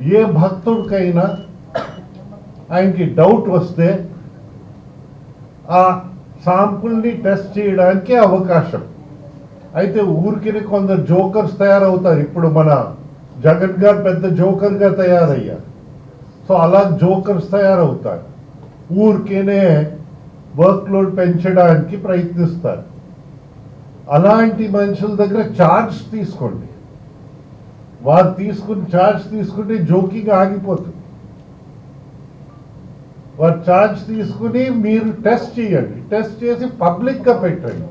ఏ భక్తుడికైనా ఆయనకి డౌట్ వస్తే ఆ శాంపుల్ని టెస్ట్ చేయడానికి అవకాశం. అయితే ఊరికి కొందరు జోకర్స్ తయారవుతారు. ఇప్పుడు మన జగన్ గారు పెద్ద జోకర్గా తయారయ్యారు. సో అలా జోకర్స్ తయారవుతారు. ఊరికేనే వర్క్ లోడ్ పెంచడానికి ప్రయత్నిస్తారు. అలాంటి మనుషుల దగ్గర ఛార్జ్ తీసుకోండి. వారు తీసుకుని ఛార్జ్ తీసుకుంటే జోకింగ్ ఆగిపోతుంది. వారు ఛార్జ్ తీసుకుని మీరు టెస్ట్ చేయండి. టెస్ట్ చేసి పబ్లిక్గా పెట్టండి.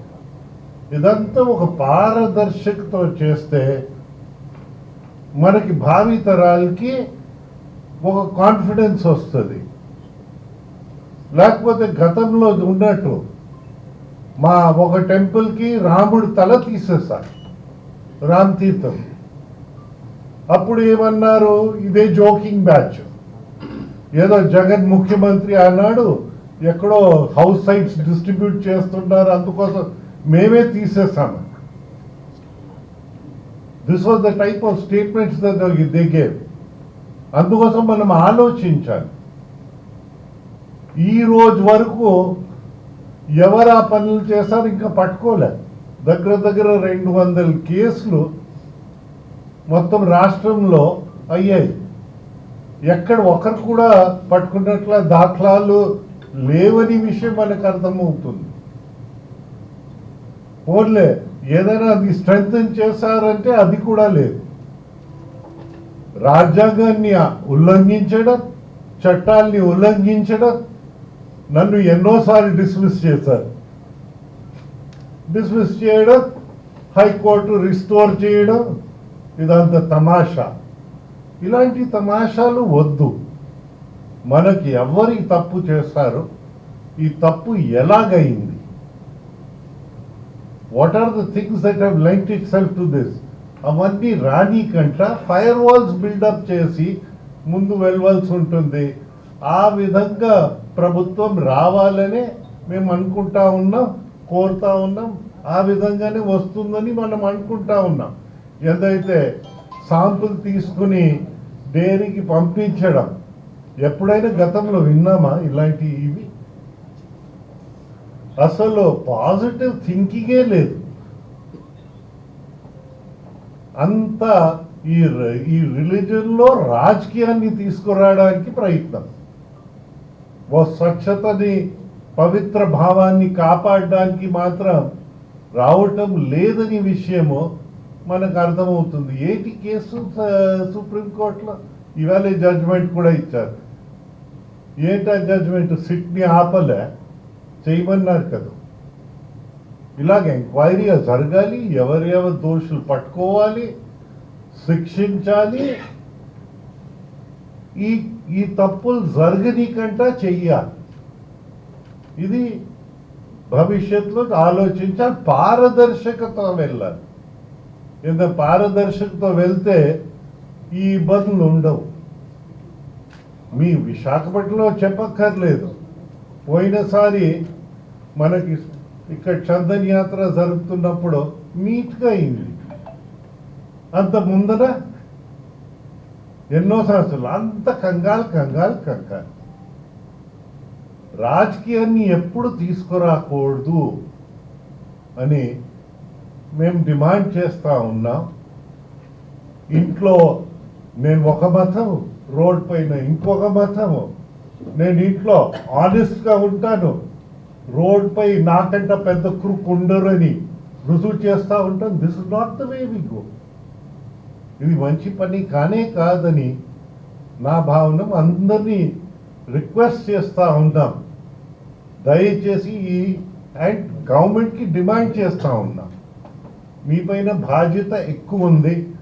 ఇదంతా ఒక పారదర్శకతో చేస్తే మనకి భావి తరాలకి ఒక కాన్ఫిడెన్స్ వస్తుంది. లేకపోతే గతంలో ఉన్నట్టు మా ఒక టెంపుల్కి రాముడు తల తీసేశారు రామ్ తీర్థం. అప్పుడు ఏమన్నారు? ఇదే జోకింగ్ బ్యాచ్. ఏదో జగన్ ముఖ్యమంత్రి అన్నాడు ఎక్కడో హౌస్ సైట్స్ డిస్ట్రిబ్యూట్ చేస్తున్నారు అందుకోసం మేమే తీసేస్తాము this was the type of statements they gave అందుకోసం మనం ఆలోచించాలి. ఈ రోజు వరకు ఎవరు ఆ పనులు చేశారు? ఇంకా పట్టుకోలేదు దగ్గర దగ్గర రెండు వందల కేసులు మొత్తం రాష్ట్రంలో అయ్యాయి. ఎక్కడ ఒకరు కూడా పట్టుకున్నట్ల దాఖలాలు లేవని విషయం మనకు అర్థమవుతుంది. ఓన్లే ఏదైనా అది స్ట్రెంగ్ చేశారంటే అది కూడా లేదు. రాజ్యాంగాన్ని ఉల్లంఘించడం చట్టాల్ని ఉల్లంఘించడం నన్ను ఎన్నోసార్లు డిస్మిస్ చేశారు. డిస్మిస్ చేయడం హైకోర్టు రిస్టోర్ చేయడం ఇదంతా తమాషా. ఇలాంటి తమాషాలు వద్దు. మనకి ఎవరు తప్పు చేస్తారు ఈ తప్పు ఎలాగైంది what are the things that have light it self to this అవన్నీ రానీకంట ఫైర్ వాల్స్ బిల్డప్ చేసి ముందు వెళ్ళవలసి ఉంటుంది. ఆ విధంగా ప్రభుత్వం రావాలనే మేము అనుకుంటా ఉన్నాం కోరుతా ఉన్నాం. ఆ విధంగానే వస్తుందని మనం అనుకుంటా ఉన్నాం. ఏదైతే శాంపుల్ తీసుకుని డైరీకి పంపించడం? ఎప్పుడైనా గతంలో విన్నామా ఇలాంటి ఇవి? అసలు పాజిటివ్ థింకింగే లేదు. అంత ఈ ఈ రిలీజన్లో రాజకీయాన్ని తీసుకురావడానికి ప్రయత్నం. ఓ స్వచ్ఛతని పవిత్ర భావాన్ని కాపాడడానికి మాత్రం రావటం లేదని విషయము మనకు అర్థమవుతుంది. ఏంటి కేసు? సుప్రీంకోర్టులో ఇవాళ జడ్జిమెంట్ కూడా ఇచ్చారు. ఏంటా జడ్జిమెంట్ సిట్ని ఆపలే. చేయమన్నారు కదా. ఇలాగ ఎంక్వైరీ జరగాలి ఎవరెవరు దోషులు పట్టుకోవాలి శిక్షించాలి. ఈ ఈ తప్పులు జరగనీకంటా చెయ్యాలి. ఇది భవిష్యత్తులో ఆలోచించాలి. పారదర్శకత వెళ్ళాలి. ఇంత పారదర్శకతో వెళ్తే ఈ ఇబ్బందులు ఉండవు. మీ విశాఖపట్నంలో చెప్పక్కర్లేదు. పోయినసారి మనకి ఇక్కడ చందన్ యాత్ర జరుగుతున్నప్పుడు నీట్గా అయింది. అంత ముందర ఎన్నో సంవత్సరాలు అంత కంగాలు కంగాలు కంగాలు. రాజకీయాన్ని ఎప్పుడు తీసుకురాకూడదు అని మేము డిమాండ్ చేస్తా ఉన్నాం. ఇంట్లో నేను ఒక మతం రోడ్ పైన ఇంకొక మతము నేను ఇంట్లో ఆనెస్ట్గా ఉంటాను. రోడ్ పై నాకంట పెద్ద క్రూక్ ఉండరని రుజువు చేస్తూ ఉంటాను this is not the way we go ఇది మంచి పని కానే కాదని నా భావన అందరినీ రిక్వెస్ట్ చేస్తూ ఉన్నాం. దయచేసి ఈ అండ్ గవర్నమెంట్కి డిమాండ్ చేస్తూ ఉన్నాం. మీ పైన బాధ్యత ఎక్కువ ఉంది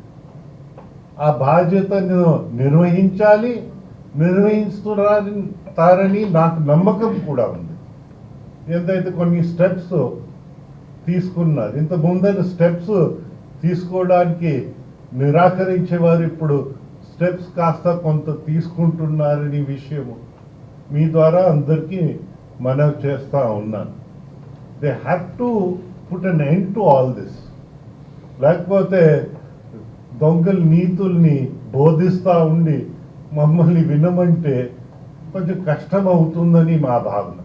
ఆ బాధ్యతను నిర్వహించాలి నిర్వహిస్తున్నారని నాకు నమ్మకం కూడా ఉంది. ఎంతైతే కొన్ని స్టెప్స్ తీసుకున్నారు ఇంత ముందర స్టెప్స్ తీసుకోవడానికి నిరాకరించేవారు ఇప్పుడు స్టెప్స్ కాస్త కొంత తీసుకుంటున్నారని విషయము మీ ద్వారా అందరికీ మనవి చేస్తూ ఉన్నాను. They have to put an end to all this లేకపోతే దొంగల నీతుల్ని బోధిస్తూ ఉండి మమ్మల్ని వినమంటే కొంచెం కష్టం అవుతుందని మా భావన.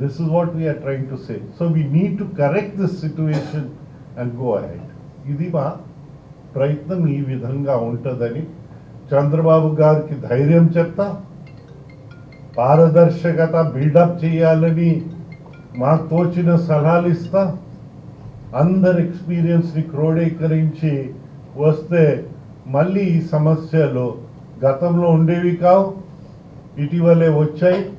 This is what we are trying to say so we need to correct this situation and go ahead ఇది మా ప్రయత్నం ఈ విధంగా ఉంటుందని చంద్రబాబు గారికి ధైర్యం చెప్తా. పారదర్శకత బిల్డప్ చేయాలని మాకు తోచిన సలహాలు ఇస్తా. అందరి ఎక్స్పీరియన్స్ని క్రోడీకరించి వస్తే మళ్ళీ ఈ సమస్యలు గతంలో ఉండేవి కావు ఇటీవలే వచ్చాయి.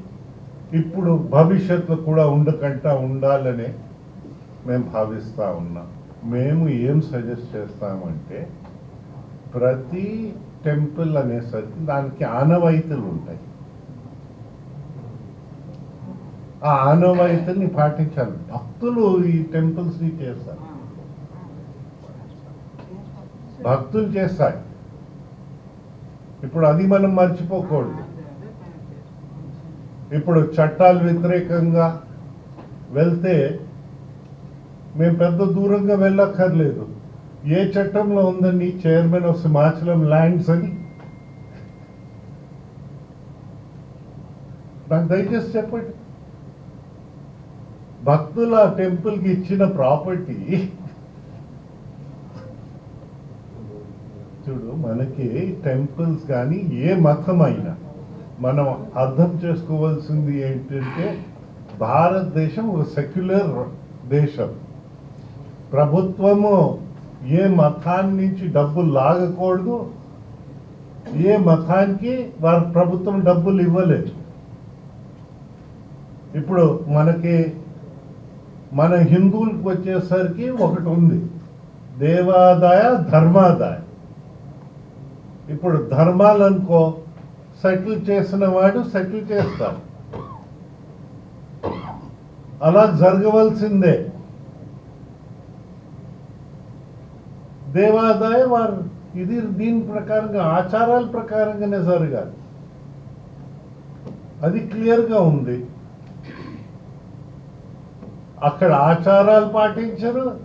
ఇప్పుడు భవిష్యత్తులో కూడా ఉండకుండా ఉండాలని మేము భావిస్తూ ఉన్నాం. మేము ఏం సజెస్ట్ చేస్తామంటే ప్రతి టెంపుల్ అనేసరికి దానికి ఆనవాయితీలు ఉంటాయి. ఆ ఆనవాయితీని పాటించాలి. భక్తులు ఈ టెంపుల్స్ని చేస్తారు. భక్తులు చేస్తారు. ఇప్పుడు అది మనం మర్చిపోకూడదు. ఇప్పుడు చట్టాలు వ్యతిరేకంగా వెళ్తే మేము పెద్ద దూరంగా వెళ్ళక్కర్లేదు. ఏ చట్టంలో ఉందని చైర్మన్ ఆఫ్ సింహాచలం ల్యాండ్స్ అని. నాకు దయచేసి చెప్పండి. భక్తుల టెంపుల్కి ఇచ్చిన ప్రాపర్టీ చూడు మనకి టెంపుల్స్ కానీ ఏ మతం అయినా మనం అర్థం చేసుకోవాల్సింది ఏంటంటే భారతదేశం ఒక సెక్యులర్ దేశం. ప్రభుత్వము ఏ మతాన్ని నుంచి డబ్బులు లాగకూడదు. ఏ మతానికి వారి ప్రభుత్వం డబ్బులు ఇవ్వలేదు. ఇప్పుడు మనకి మన హిందువులకు వచ్చేసరికి ఒకటి ఉంది. దేవాదాయ ధర్మాదాయ. ఇప్పుడు ధర్మాలు అనుకో సెటిల్ చేసిన వాడు సెటిల్ చేస్తాడు. అలా జరగవలసిందే. దేవాదాయ వారు ఇది దీని ప్రకారంగా ఆచారాల ప్రకారంగానే జరగాలి. అది క్లియర్గా ఉంది. అక్కడ ఆచారాలు పాటించరు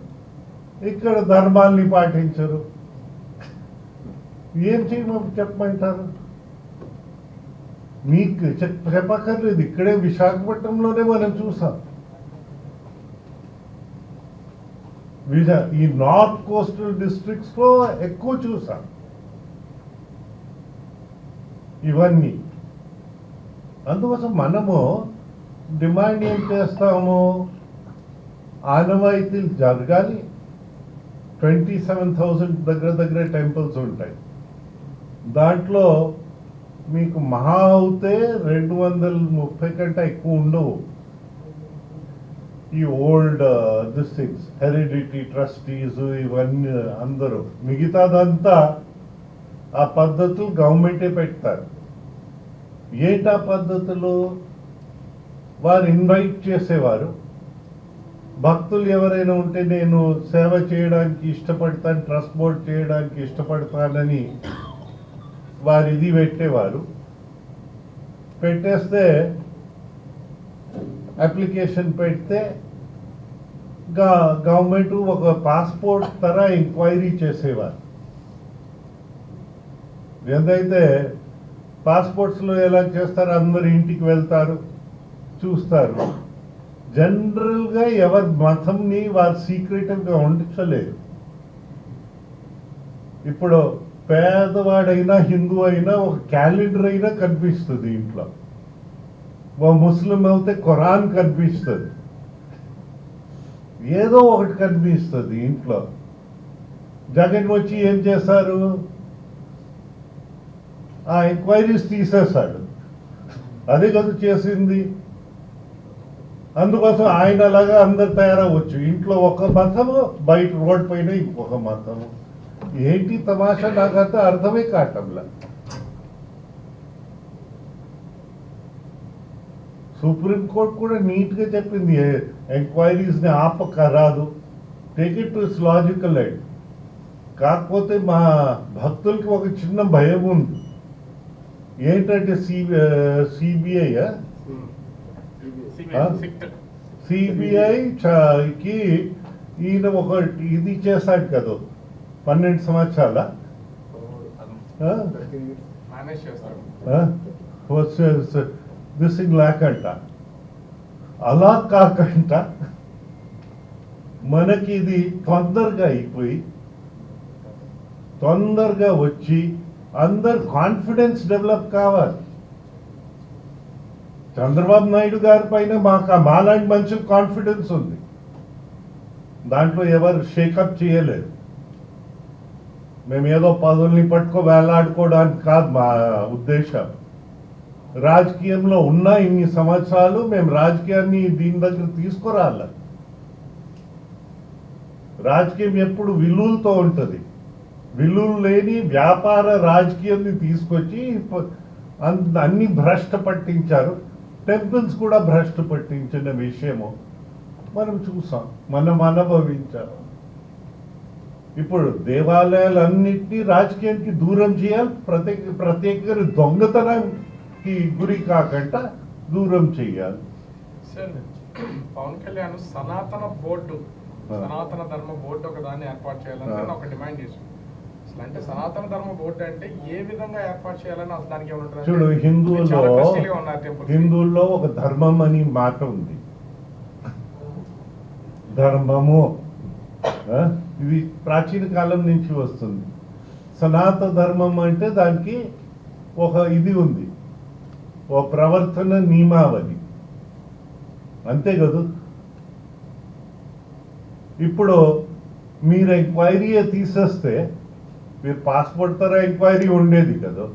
ఇక్కడ ధర్మాల్ని పాటించరు. ఏం చేయమని చెప్పమంటారు? మీకు చెప్ చెప్పక్కర్లేదు ఇక్కడే విశాఖపట్నంలోనే మనం చూసాం. ఈ నార్త్ కోస్టల్ డిస్ట్రిక్ట్స్లో ఎక్కువ చూసాం. ఇవన్నీ. అందుకోసం మనము డిమాండ్ ఏం చేస్తాము? ఆనవాయితీలు జరగాలి. ట్వంటీ సెవెన్ థౌజండ్ దగ్గర దగ్గర టెంపుల్స్ ఉంటాయి. దాంట్లో మీకు మహా అవుతే రెండు వందల ముప్పై కంటే ఎక్కువ ఉండవు. ఈ old this things heredity trustees ఇవన్నీ అందరూ. మిగతాదంతా ఆ పద్ధతులు గవర్నమెంటే పెడతారు. ఏంటా పద్ధతులు? వారు ఇన్వైట్ చేసేవారు. భక్తులు ఎవరైనా ఉంటే నేను సేవ చేయడానికి ఇష్టపడతాను ట్రస్ట్ బోర్డ్ చేయడానికి ఇష్టపడతానని వారు ఇది పెట్టేవారు. పెట్టేస్తే అప్లికేషన్ పెడితే గవర్నమెంట్ ఒక పాస్పోర్ట్ తర ఎంక్వైరీ చేసేవారు. ఏదైతే పాస్పోర్ట్స్లో ఎలా చేస్తారు అందరు ఇంటికి వెళ్తారు చూస్తారు. జనరల్గా ఎవరి మతంని వారు సీక్రెటివ్గా ఉంచలేరు ఇప్పుడు పేదవాడైనా హిందూ అయినా ఒక క్యాలెండర్ అయినా కనిపిస్తుంది ఇంట్లో. ఓ ముస్లిం అయితే ఖురాన్ కనిపిస్తుంది. ఏదో ఒకటి కనిపిస్తుంది ఇంట్లో. జగన్ వచ్చి ఏం చేశారు? ఆ ఎంక్వైరీస్ తీసేశాడు. అదే కదా చేసింది. అందుకోసం ఆయన అలాగా అందరు తయారవ్వచ్చు. ఇంట్లో ఒక మతము బయట రోడ్ పైన ఇంకొక మతము ఏంటి తమాషా? నాకైతే అర్థమే కావటంలా. సుప్రీంకోర్టు కూడా నీట్గా చెప్పింది. ఎంక్వైరీస్ని ఆపక రాదు take it to its logical light కాకపోతే మా భక్తులకి ఒక చిన్న భయం ఉంది. ఏంటంటే సిబిఐ సిబిఐ కి ఈయన ఒక ఇది చేశాడు కదా పన్నెండు సంవత్సరాల. ఆ? మేనేజ్ చేస్తారు దిస్ లేకంట అలా కాకుండా మనకి ఇది తొందరగా అయిపోయి తొందరగా వచ్చి అందరు కాన్ఫిడెన్స్ డెవలప్ కావాలి. చంద్రబాబు నాయుడు గారి పైన మాకు మాలాంటి మంచి కాన్ఫిడెన్స్ ఉంది. దాంట్లో ఎవరు షేకప్ చేయలేదు. మేము ఏదో పట్టుకో వేలాడుకోవడానికి కాదు మా ఉద్దేశం. రాజకీయంలో ఉన్న ఇన్ని సంవత్సరాలు మేము రాజకీయాన్ని దీని దగ్గర తీసుకురాల. రాజకీయం ఎప్పుడు విలువలతో ఉంటుంది. విలువలు లేని వ్యాపార రాజకీయాన్ని తీసుకొచ్చి అన్ని భ్రష్ట పట్టించారు. టెంపుల్స్ కూడా భ్రష్ట పట్టించిన విషయము మనం చూసాం. మనం అనుభవించాం. ఇప్పుడు దేవాలయాలన్నింటినీ రాజకీయానికి దూరం చేయాలి. ప్రత్యేక ప్రత్యేక దొంగతనానికి గురి కాకుండా దూరం చేయాలి. సార్ పవన్ కళ్యాణ్ సనాతన బోర్డు. సనాతన ధర్మ బోర్డు ఒక దాన్ని ఏర్పాటు చేయాలని ఒక డిమాండ్ అసలు అంటే సనాతన ధర్మ బోర్డు అంటే ఏ విధంగా ఏర్పాటు చేయాలని అసలు దానికి ఏమైనా ఉంటుందా? చూడు హిందువుల్లో హిందువుల్లో ఒక ధర్మం అని మాట ఉంది. ధర్మము? ఇది ప్రాచీన కాలం నుంచి వస్తుంది. సనాతన ధర్మం అంటే దానికి ఒక ఇది ఉంది. ఒక ప్రవర్తన నియమావళి. అంతే కదా? ఇప్పుడు మీరు ఎంక్వైరీ తీసేస్తే మీరు పాస్పోర్ట్ తర ఎంక్వైరీ ఉండేది కదా.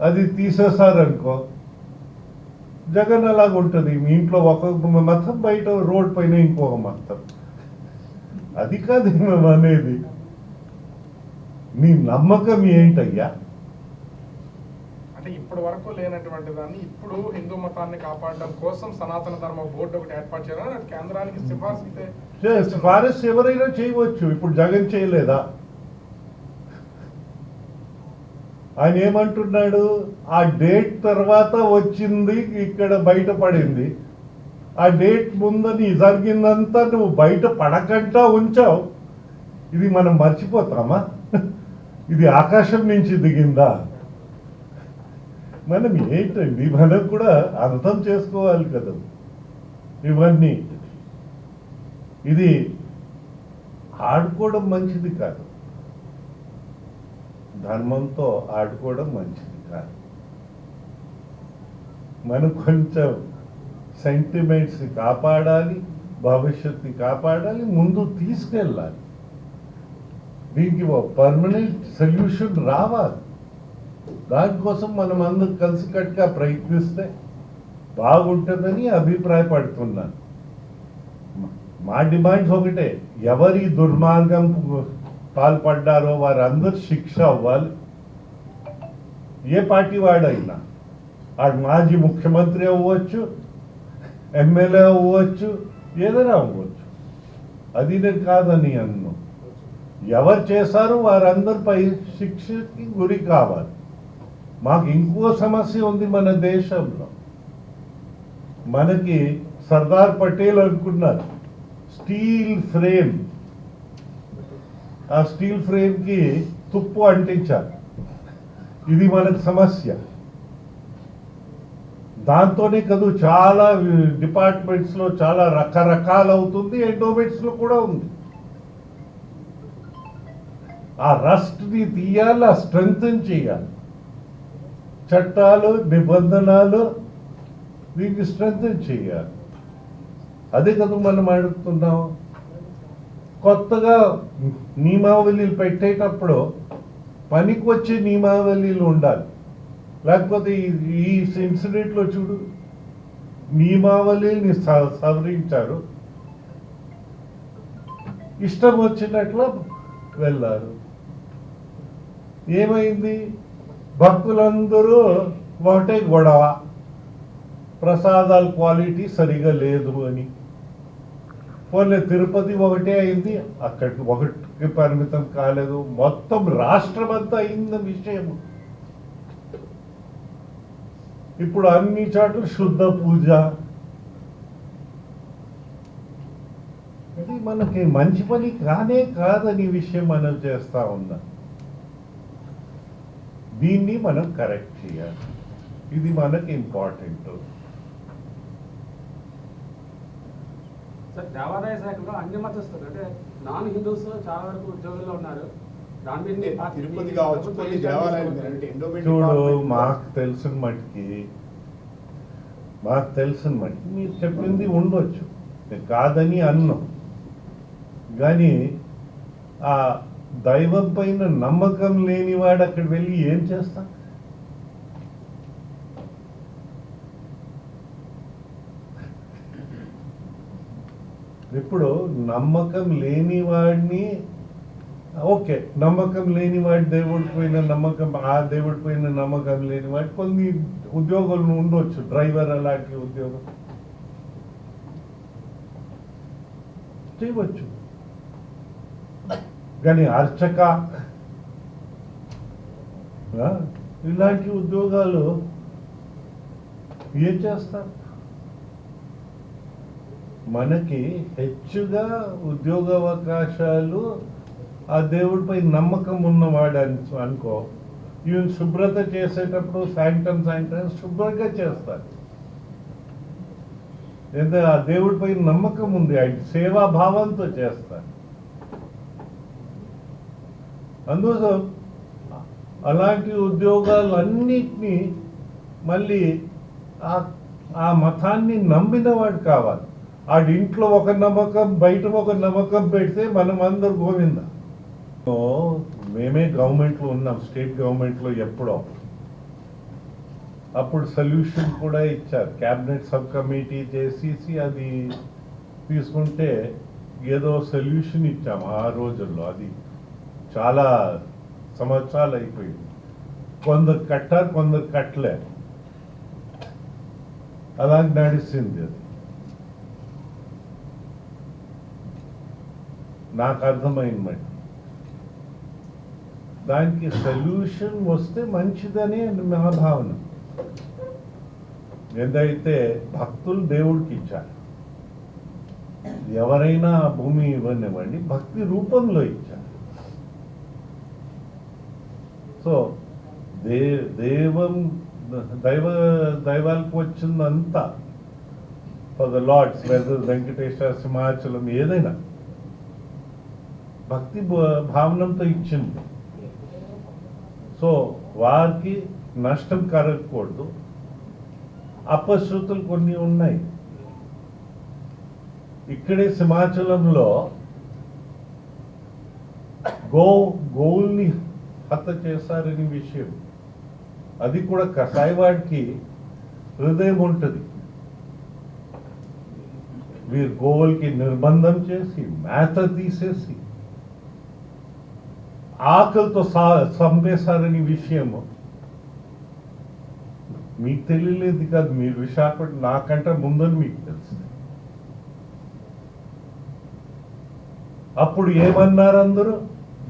అది తీసేసారనుకో జగన్ అలాగ ఉంటుంది? మీ ఇంట్లో ఒక మతం బయట రోడ్ పైన ఇంకొక మతం. అది కాదు మేము అనేది. నీ నమ్మకం ఏంటయ్యా? అంటే ఇప్పటి వరకు లేనటువంటి దాన్ని ఇప్పుడు హిందూ మతాన్ని కాపాడడం కోసం సనాతన ధర్మ బోర్డు ఒకటి ఏర్పాటు చేయాలని కేంద్రానికి సిఫార్సు. సిఫారసు ఎవరైనా చేయవచ్చు. ఇప్పుడు జగన్ చేయలేదా? ఆయన ఏమంటున్నాడు? ఆ డేట్ తర్వాత వచ్చింది ఇక్కడ బయటపడింది. ఆ డేట్ ముందని జరిగిందంతా నువ్వు బయట పడకుండా ఉంచావు. ఇది మనం మర్చిపోతామా? ఇది ఆకాశం నుంచి దిగిందా? మనం ఏంటండి? మనం కూడా అర్థం చేసుకోవాలి కదా. ఇవన్నీ. ఇది ఆడుకోవడం మంచిది కాదు. ధర్మంతో ఆడుకోవడం మంచిది కాదు. మనం కొంచెం సెంటిమెంట్స్ని కాపాడాలి భవిష్యత్తుని కాపాడాలి ముందు తీసుకెళ్ళాలి. దీనికి ఒక పర్మనెంట్ సొల్యూషన్ రావాలి. దానికోసం మనం అందరూ కలిసికట్టుగా ప్రయత్నిస్తే బాగుంటుందని అభిప్రాయపడుతున్నాను. మా డిమాండ్స్ ఒకటే ఎవరి దుర్మార్గం పాల్పడ్డారో వారందరూ శిక్ష అవ్వాలి. ఏ పార్టీ వాడైనా వాడు మాజీ ముఖ్యమంత్రి అవ్వచ్చు ఎమ్మెల్యే అవ్వచ్చు ఏదైనా అవ్వచ్చు. అది నేను కాదని అన్ను. ఎవరు చేశారో వారందరిపై శిక్షకి గురి కావాలి. మాకు ఇంకో సమస్య ఉంది మన దేశంలో. మనకి సర్దార్ పటేల్ అనుకున్నారు స్టీల్ ఫ్రేమ్. ఆ స్టీల్ ఫ్రేమ్కి తుప్పు అంటించాలి. ఇది మనకు సమస్య. దాంతోనే కదూ చాలా డిపార్ట్మెంట్స్లో చాలా రకరకాల అవుతుంది ఎండోమెంట్స్లో కూడా ఉంది. ఆ రస్ట్ని తీయాలి ఆ స్ట్రెంగ్తన్ చేయాలి. చట్టాలు నిబంధనలు దీన్ని స్ట్రెంగ్తన్ చేయాలి. అదే కదా మనం అడుగుతున్నాం. కొత్తగా నియమావళిలు పెట్టేటప్పుడు పనికి వచ్చే నియమావళిలు ఉండాలి. లేకపోతే ఈ- ఇన్సిడెంట్లో చూడు నియమావళిని స- సవరించారు. ఇష్టం వచ్చినట్లు వెళ్ళారు. ఏమైంది? భక్తులందరూ ఒకటే గొడవ. ప్రసాదాల క్వాలిటీ సరిగా లేదు అని. పోలే తిరుపతి ఒకటే అయింది. అక్కడికి ఒకటికి పరిమితం కాలేదు. మొత్తం రాష్ట్రం అంతా అయింది విషయం ఇప్పుడు అన్ని చోట్ల శుద్ధ పూజ. ఇది మనకి మంచి పని కానే కాదని విషయం మనం చేస్తా ఉన్నాం. దీన్ని మనం కరెక్ట్ చేయాలి. ఇది మనకి ఇంపార్టెంట్ సార్ దేవాదాయ శాఖలో అన్ని మతస్థులు అంటే నాన్ హిందూస్ చాలా వరకు ఉద్యోగుల్లో ఉన్నారు. తిరుపతి కావచ్చు కొన్ని దేవాలయాలు చూడు మాకు తెలిసిన మట్టుకి మాకు తెలిసిన మట్టుకి మీరు చెప్పింది ఉండొచ్చు. కాదని అన్నాం. కానీ ఆ దైవం పైన నమ్మకం లేనివాడు అక్కడ వెళ్ళి ఏం చేస్తా ఇప్పుడు నమ్మకం లేని వాడిని ఓకే నమ్మకం లేని వాడి దేవుడి పోయిన నమ్మకం ఆ దేవుడి పోయిన నమ్మకం లేని వాడి కొన్ని ఉద్యోగాలు ఉండొచ్చు డ్రైవర్ అలాంటి ఉద్యోగం. చేయవచ్చు. కానీ అర్చక ఆ, ఇలాంటి ఉద్యోగాలు ఏం చేస్తారు? మనకి హెచ్చుగా ఉద్యోగ అవకాశాలు ఆ దేవుడిపై నమ్మకం ఉన్నవాడు అని అనుకో. ఈవెన్ శుభ్రత చేసేటప్పుడు సాయంత్రం సాయంత్రం శుభ్రంగా చేస్తారు. లేదా ఆ దేవుడిపై నమ్మకం ఉంది ఆయన సేవాభావంతో చేస్తారు. అందుకోసం అలాంటి ఉద్యోగాలన్నిటినీ మళ్ళీ ఆ ఆ మతాన్ని నమ్మినవాడు కావాలి. ఆడి ఇంట్లో ఒక నమ్మకం బయట ఒక నమ్మకం పెడితే మనం అందరు గోవింద. మేమే గవర్నమెంట్లో ఉన్నాం స్టేట్ గవర్నమెంట్లో ఎప్పుడో. అప్పుడు సొల్యూషన్ కూడా ఇచ్చారు. క్యాబినెట్ సబ్ కమిటీ చేసేసి అది తీసుకుంటే ఏదో సొల్యూషన్ ఇచ్చాము ఆ రోజుల్లో. అది చాలా సంవత్సరాలు అయిపోయింది. కొందరు కట్టారు కొందరు కట్టలే అలా నడిచింది అది. నాకు అర్థమైంది మరి. దానికి సొల్యూషన్ వస్తే మంచిదని నా భావన ఏదైతే భక్తులు దేవుడికి ఇచ్చారు. ఎవరైనా భూమి ఇవ్వనివ్వండి భక్తి రూపంలో ఇచ్చారు. సో దే దేవం దైవ దైవాలకు వచ్చిందంతా for the lord's whether Venkateswara Simhachalam ఏదైనా భక్తి భా- భావనంతో ఇచ్చింది. సో వారికి నష్టం కలగకూడదు. అపశృతులు కొన్ని ఉన్నాయి. ఇక్కడే సింహాచలంలో గో గోవుల్ని హత్య చేశారని విషయం. అది కూడా కసాయివాడికి హృదయం ఉంటుంది. వీరు గోవులకి నిర్బంధం చేసి మేత తీసేసి ఆకలితో సా చంపేశారని విషయము. మీకు తెలియలేదు కాదు మీరు విశాఖపట్నం నాకంటే ముందని మీకు తెలుసు. అప్పుడు ఏమన్నారు అందరూ?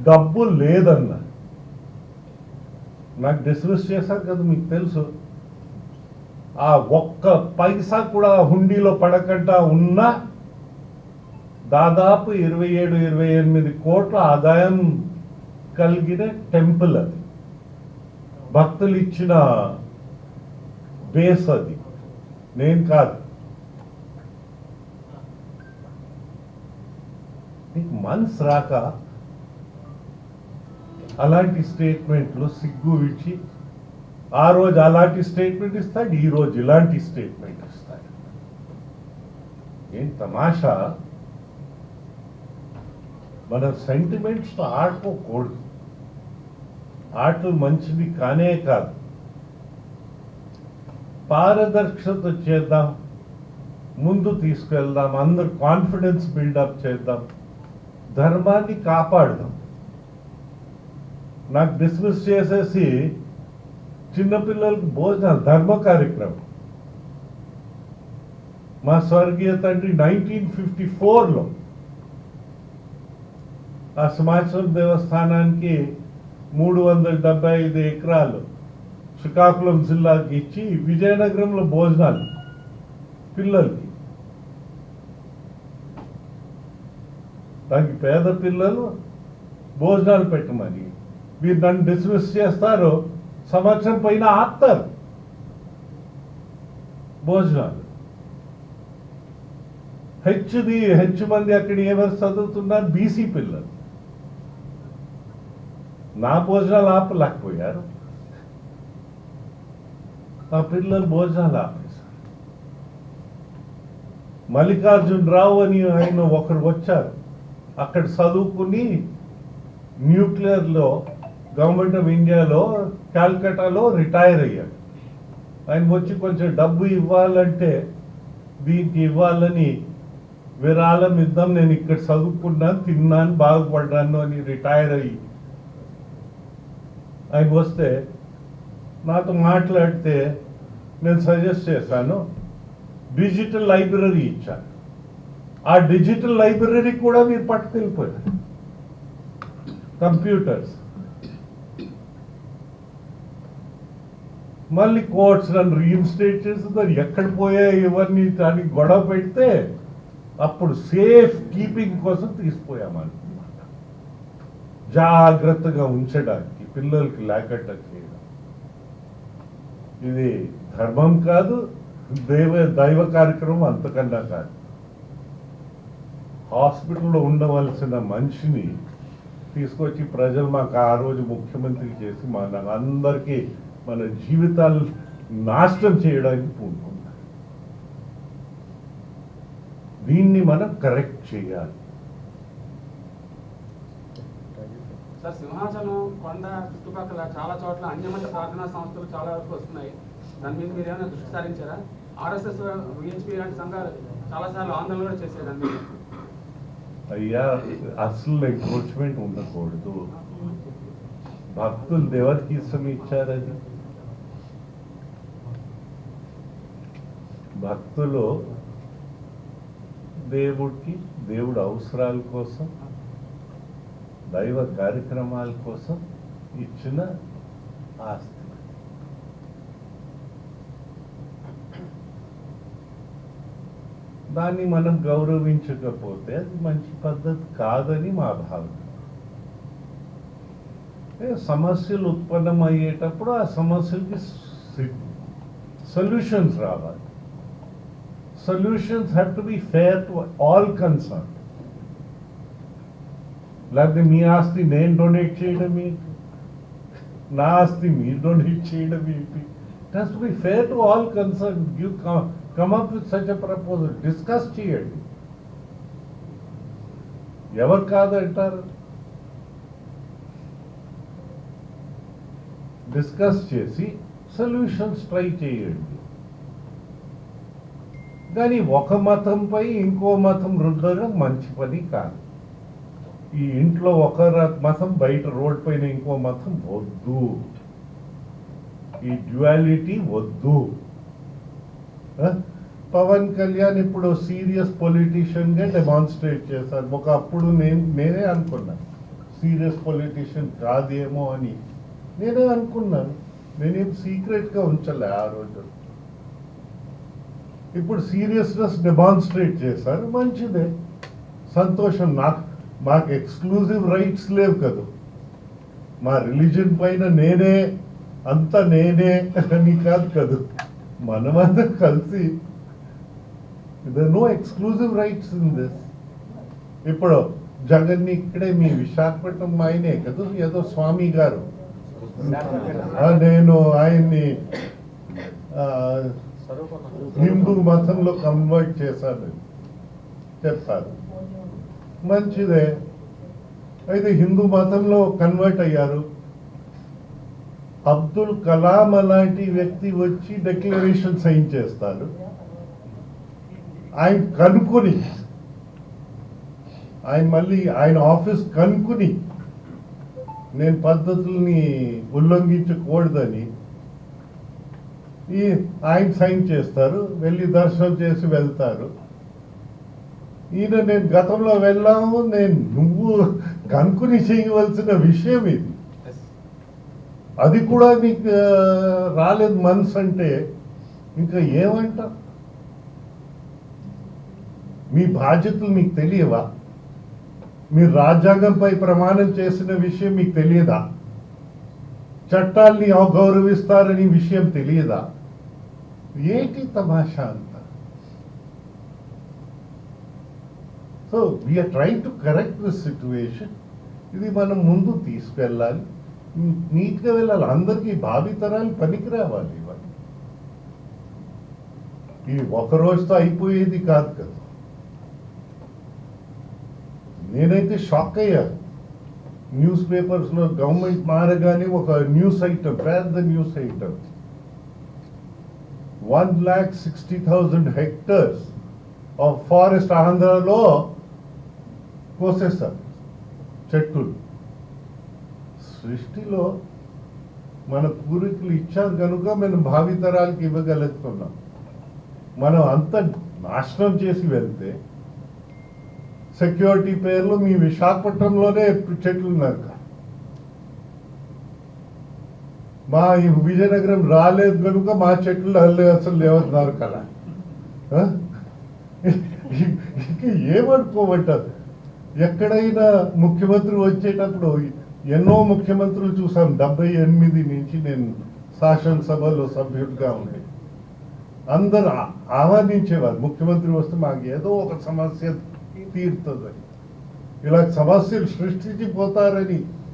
డబ్బు లేదన్నారు. నాకు డిస్మిస్ చేశారు కదా మీకు తెలుసు. ఆ ఒక్క పైసా కూడా హుండీలో పడకుండా ఉన్నా దాదాపు ఇరవై ఏడు ఇరవై ఎనిమిది కోట్ల ఆదాయం కలిగిన టెంపుల్ అది. భక్తులు ఇచ్చిన బేస్ అది. నేను కాదు. నీకు మనసు రాక అలాంటి స్టేట్మెంట్లు సిగ్గు ఇచ్చి ఆ రోజు అలాంటి స్టేట్మెంట్ ఇస్తాడు ఈ రోజు ఇలాంటి స్టేట్మెంట్ ఇస్తాడు. ఏం తమాషా? మన సెంటిమెంట్స్ ఆడుకోకూడదు. ఆటలు మంచివి కానే కాదు. పారదర్శకత చేద్దాం ముందు తీసుకెళ్దాం అందరు కాన్ఫిడెన్స్ బిల్డప్ చేద్దాం ధర్మాన్ని కాపాడదాం. నాకు డిస్మిస్ చేసేసి చిన్నపిల్లలకు భోజనాలు ధర్మ కార్యక్రమం. మా స్వర్గీయ తండ్రి నైన్టీన్ ఫిఫ్టీ ఫోర్లో ఆ సమాచారం దేవస్థానానికి మూడు వందల డెబ్బై ఐదు ఎకరాలు శ్రీకాకుళం జిల్లాకి ఇచ్చి విజయనగరంలో భోజనాలు పిల్లలకి. దానికి పేద పిల్లలు భోజనాలు పెట్టమని మీరు నన్ను డిస్మిస్ చేస్తారు సంవత్సరం పైన ఆపుతారు భోజనాలు. హెచ్ది హెచ్చు మంది అక్కడ ఎవరు చదువుతున్నారు? బీసీ పిల్లలు. నా భోజనాలు ఆపలేకపోయారు. ఆ పిల్లలు భోజనాలు ఆపేశారు. మల్లికార్జున్ రావు అని ఆయన ఒకరు వచ్చారు. అక్కడ చదువుకుని న్యూక్లియర్లో గవర్నమెంట్ ఆఫ్ ఇండియాలో కాల్కటాలో రిటైర్ అయ్యాడు. ఆయన వచ్చి కొంచెం డబ్బు ఇవ్వాలంటే దీనికి ఇవ్వాలని విరాళం ఇద్దాం నేను ఇక్కడ చదువుకున్నాను తిన్నాను బాగుపడ్డాను అని రిటైర్ అయ్యి అవి వస్తే నాతో మాట్లాడితే నేను సజెస్ట్ చేశాను డిజిటల్ లైబ్రరీ ఇచ్చాను. ఆ డిజిటల్ లైబ్రరీ కూడా మీరు పట్టుకెళ్ళిపోయారు. కంప్యూటర్స్ మళ్ళీ కోర్ట్స్ నన్ను రీఇన్స్టేట్ చేసిందని ఎక్కడ పోయాయి ఇవన్నీ దానికి గొడవ పెడితే అప్పుడు సేఫ్ కీపింగ్ కోసం తీసుకుపోయామన్నమాట జాగ్రత్తగా ఉంచడానికి. పిల్లలకి లేకట్ట చేయడం. ఇది ధర్మం కాదు దైవ దైవ కార్యక్రమం అంతకన్నా కాదు. హాస్పిటల్లో ఉండవలసిన మనిషిని తీసుకొచ్చి ప్రజలు మాకు ఆ రోజు ముఖ్యమంత్రి చేసి మన అందరికీ మన జీవితాలు నాశనం చేయడానికి పూనుకున్నారు. దీన్ని మనం కరెక్ట్ చేయాలి. సార్ సింహాచలం కొండ చుట్టుపక్కల చాలా చోట్ల అన్యమత ప్రార్థనా సంస్థలు చాలా వరకు వస్తున్నాయి. దాని మీద మీరు ఏమైనా దృష్టి సారించారా? ఆర్ఎస్ఎస్ విహెచ్పి లాంటి సంఘాలు చాలాసార్లు ఆందోళన కూడా చేశారు దాని మీద. అయ్యా అసలు ఎన్క్రోచ్మెంట్ ఉండకూడదు. భక్తులు దేవతకి ఇష్టం ఇచ్చారు అది భక్తులు దేవుడికి దేవుడు అవసరాల కోసం దైవ కార్యక్రమాల కోసం ఇచ్చిన ఆస్తి. దాన్ని మనం గౌరవించకపోతే అది మంచి పద్ధతి కాదని మా భావన. ఏ సమస్యలు ఉత్పన్నమయ్యేటప్పుడు ఆ సమస్యలకి సొల్యూషన్స్ రావాలి. Solutions have to be fair to all concern లేకపోతే మీ ఆస్తి నేను డొనేట్ చేయడం ఏంటి నా ఆస్తి మీరు డొనేట్ చేయడం ఏంటి? It to be fair to all concern give come up with such a proposal discuss చేయండి. ఎవరు కాదంటారు డిస్కస్ చేసి సొల్యూషన్స్ ట్రై చేయండి. కానీ ఒక మతంపై ఇంకో మతం రుద్దడం మంచి పని కాదు. ఈ ఇంట్లో ఒక మతం బయట రోడ్ పైన ఇంకో మతం వద్దు. ఈ డ్యువాలిటీ వద్దు. పవన్ కళ్యాణ్ ఇప్పుడు సీరియస్ పొలిటీషియన్గా డెమాన్స్ట్రేట్ చేశారు. ఒకప్పుడు నేను నేనే అనుకున్నా సీరియస్ పొలిటీషియన్ కాదేమో అని. నేనే అనుకున్నాను నేనేం సీక్రెట్గా ఉంచలే ఆ రోజు. ఇప్పుడు సీరియస్నెస్ డెమాన్స్ట్రేట్ చేశారు. మంచిదే. సంతోషం నాకు మాకు ఎక్స్క్లూజివ్ రైట్స్ లేవు కదా. మా రిలీజన్ పైన నేనే అంత నేనే అని కాదు కదా. మనమంతా కలిసి no exclusive rights in this ఇప్పుడు జగన్ ఇక్కడే మీ విశాఖపట్నం ఆయనే కదా ఏదో స్వామి గారు. నేను ఆయన్ని హిందూ మతంలో కన్వర్ట్ చేశాను. చెప్తారు మంచిదే. అయితే హిందూ మతంలో కన్వర్ట్ అయ్యారు. అబ్దుల్ కలాం అలాంటి వ్యక్తి వచ్చి డెక్లరేషన్ సైన్ చేస్తారు ఆయన కనుక్కొని ఆయన మళ్ళీ ఆయన ఆఫీస్ కనుక్కుని నేను పద్ధతుల్ని ఉల్లంఘించకూడదని ఈ ఆయన సైన్ చేస్తారు. వెళ్ళి దర్శనం చేసి వెళ్తారు. ఈయన నేను గతంలో వెళ్ళాము నేను నువ్వు కనుక్కుని చేయవలసిన విషయం ఇది. అది కూడా నీకు రాలేదు మనసు అంటే. ఇంకా ఏమంట? మీ బాధ్యతలు మీకు తెలియవా? మీరు రాజ్యాంగంపై ప్రమాణం చేసిన విషయం మీకు తెలియదా? చట్టాల్ని గౌరవిస్తారని విషయం తెలియదా? ఏంటి తమాషా అంతా? So we are trying to correct this situation ఇది మనం ముందు తీసుకెళ్ళాలి. నీట్గా వెళ్ళాలి. అందరికీ భావితరాలు పనికి రావాలి ఇవన్నీ ఇది ఒక రోజుతో అయిపోయేది కాదు కదా. నేనైతే షాక్ అయ్యాను న్యూస్ పేపర్స్లో గవర్నమెంట్ మారగానే ఒక న్యూస్ ఐటమ్ పెద్ద news item. One lakh sixty thousand hectares of forest ఆంధ్రాలో కోసేస్తారు చెట్లు సృష్టిలో మన పూర్వీకులు ఇచ్చాం కనుక మనం భావితరాలకి ఇవ్వగలుగుతున్నాం. మనం అంత నాశనం చేసి వెళ్తే సెక్యూరిటీ పేర్లు మీ విశాఖపట్నంలోనే చెట్లు నరక మా ఈ విజయనగరం రాలేదు కనుక మా చెట్లు అల్లే అసలు లేవన్నారు కదా ఇంక ఏమనుకోమంటారు? ఎక్కడైనా ముఖ్యమంత్రి వచ్చేటప్పుడు ఎన్నో ముఖ్యమంత్రులు చూసాం డెబ్బై ఎనిమిది నుంచి నేను శాసనసభలో సభ్యుడిగా ఉండే. అందరు ఆహ్వానించేవారు. ముఖ్యమంత్రి వస్తే మాకు ఏదో ఒక సమస్య తీరుతుందని ఇలా సమస్యలు సృష్టించిపోతారని